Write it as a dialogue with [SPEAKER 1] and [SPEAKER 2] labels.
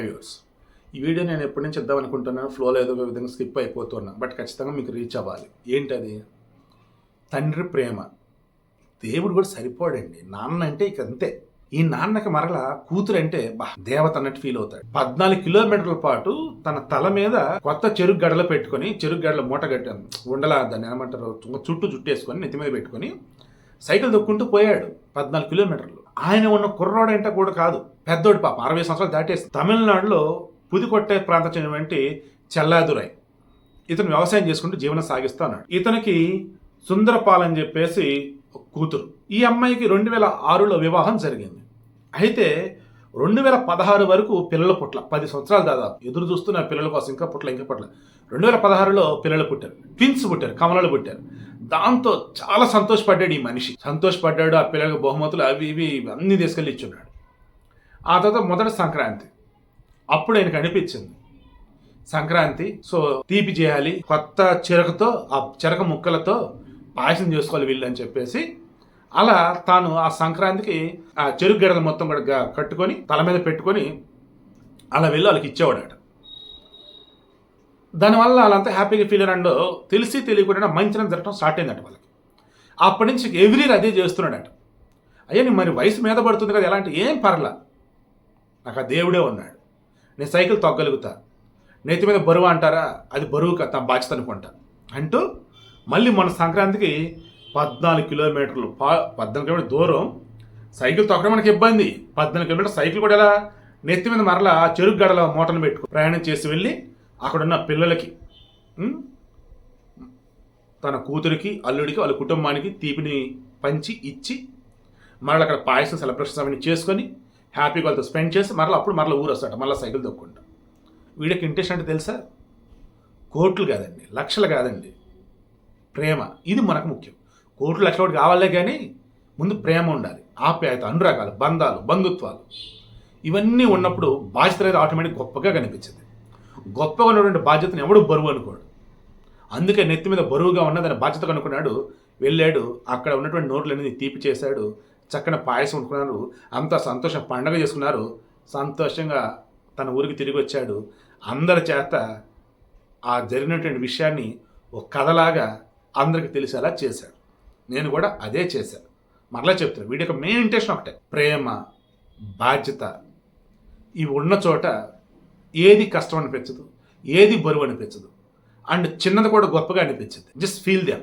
[SPEAKER 1] High viewers ఈ video నేను ఎప్పటి నుంచి ఇద్దాం అనుకుంటున్నాను ఫ్లోలో ఏదో విధంగా స్కిప్ అయిపోతున్నా బట్ ఖచ్చితంగా మీకు రీచ్ అవ్వాలి. ఏంటది? తండ్రి ప్రేమ. దేవుడు కూడా సరిపోడండి. నాన్న అంటే ఇక అంతే. ఈ నాన్నకి మరల కూతురు అంటే బా దేవత అన్నట్టు ఫీల్ అవుతాడు. పద్నాలుగు కిలోమీటర్ల పాటు తన తల మీద కొత్త చెరుకు గడలు పెట్టుకొని చెరుకు గడల మూట కట్టాను ఉండలా దాన్ని ఏమంటారు? చుట్టూ చుట్టేసుకొని నెత్తి మీద పెట్టుకొని సైకిల్ దొక్కుంటూ పోయాడు పద్నాలుగు కిలోమీటర్లు. ఆయన ఉన్న కుర్రాడు కూడా కాదు పెద్దోడు పాప అరవై సంవత్సరాలు దాటేసి తమిళనాడులో పుదికొట్టే ప్రాంతం చెందినటువంటి చెల్లాదురై ఇతను వ్యవసాయం చేసుకుంటూ జీవనం సాగిస్తా ఉన్నాడు. ఇతనికి సుందరపాల్ అని చెప్పేసి ఒక కూతురు. ఈ అమ్మాయికి రెండు వేల ఆరులో వివాహం జరిగింది. అయితే రెండు వేల పదహారు వరకు పిల్లల పుట్ల పది సంవత్సరాలు దాదాపు. ఎదురు చూస్తున్న పిల్లల కోసం ఇంకా పుట్ల ఇంకా పుట్ల రెండు వేల పదహారులో పిల్లలు పుట్టారు. ట్విన్స్ పుట్టారు కమలలు పుట్టారు. దాంతో చాలా సంతోషపడ్డాడు ఈ మనిషి. సంతోషపడ్డాడు ఆ పిల్లలకు బహుమతులు అవి ఇవి అన్నీ తీసుకెళ్ళి ఇచ్చున్నాడు. ఆ తర్వాత మొదటి సంక్రాంతి. అప్పుడు ఆయనకు అనిపించింది. సంక్రాంతి సో తీపి చేయాలి కొత్త చిరకతో ఆ చిరక ముక్కలతో పాయసం చేసుకోవాలి వీళ్ళు అని చెప్పేసి అలా తాను ఆ సంక్రాంతికి ఆ చెరుకు గడలు మొత్తం కూడా కట్టుకొని తల మీద పెట్టుకొని అలా వెళ్ళి వాళ్ళకి ఇచ్చేవాడట. దానివల్ల వాళ్ళంతా హ్యాపీగా ఫీల్ అండ్ తెలిసి తెలియకుండా మంచిగా జరగడం స్టార్ట్ అయిందంట వాళ్ళకి. అప్పటి నుంచి ఎవ్రీ అదే చేస్తున్నాడట. అయ్యా నీ మరి వయసు మీద పడుతుంది కదా ఎలాంటి ఏం పర్లా. నాకు ఆ దేవుడే ఉన్నాడు. నేను సైకిల్ తొక్కగలుగుతా నెత్తి మీద బరువు అంటారా? అది బరువు కదా బాధ్యత అనుకుంటా. అంటూ మళ్ళీ మన సంక్రాంతికి పద్నాలుగు కిలోమీటర్లు పా పద్నాలుగు కిలోమీటర్ దూరం సైకిల్ తొక్కడం మనకి ఇబ్బంది. పద్నాలుగు కిలోమీటర్ సైకిల్ కూడా ఎలా? నెత్తి మీద మరలా చెరుకు గడల మూటను పెట్టుకు ప్రయాణం చేసి వెళ్ళి అక్కడున్న పిల్లలకి తన కూతురికి అల్లుడికి వాళ్ళ కుటుంబానికి తీపిని పంచి ఇచ్చి మరల అక్కడ పాయసం సెలబ్రేషన్స్ అవన్నీ చేసుకొని హ్యాపీగా వాళ్ళతో స్పెండ్ చేసి మరల అప్పుడు మరల ఊరు వస్తాడు మళ్ళీ సైకిల్ తొక్కుంటా. వీడికి ఇంట్రెస్ట్ అంటే తెలుసా? కోట్లు కాదండి లక్షలు కాదండి. ప్రేమ ఇది మనకు ముఖ్యం. కోట్లు లక్షల ఒకటి కావాలే కానీ ముందు ప్రేమ ఉండాలి. ఆప్యాయత అనురాగాలు బంధాలు బంధుత్వాలు. ఇవన్నీ ఉన్నప్పుడు బాధ్యత అనేది ఆటోమేటిక్ గొప్పగా కనిపించింది. గొప్పగా ఉన్నటువంటి బాధ్యతను ఎవడు బరువు అనుకోడు. అందుకే నెత్తి మీద బరువుగా ఉన్న దాని బాధ్యత కనుక్కున్నాడు. వెళ్ళాడు. అక్కడ ఉన్నటువంటి నోట్లన్నీ తీపి చేశాడు. చక్కని పాయసం అనుకున్నారు అంతా సంతోషం పండగ చేసుకున్నారు. సంతోషంగా తన ఊరికి తిరిగి వచ్చాడు. అందరి చేత ఆ జరిగినటువంటి విషయాన్ని ఒక కథలాగా అందరికి తెలిసేలా చేశాడు. నేను కూడా అదే చేశాను. మరలా చెప్తాను వీడి యొక్క మెయిన్ ఇంటెన్షన్ ఒకటే. ప్రేమ బాధ్యత ఇవి ఉన్న చోట ఏది కష్టం అనిపించదు ఏది బరువు అనిపించదు. అండ్ చిన్నది కూడా గొప్పగా అనిపించదు. Just feel them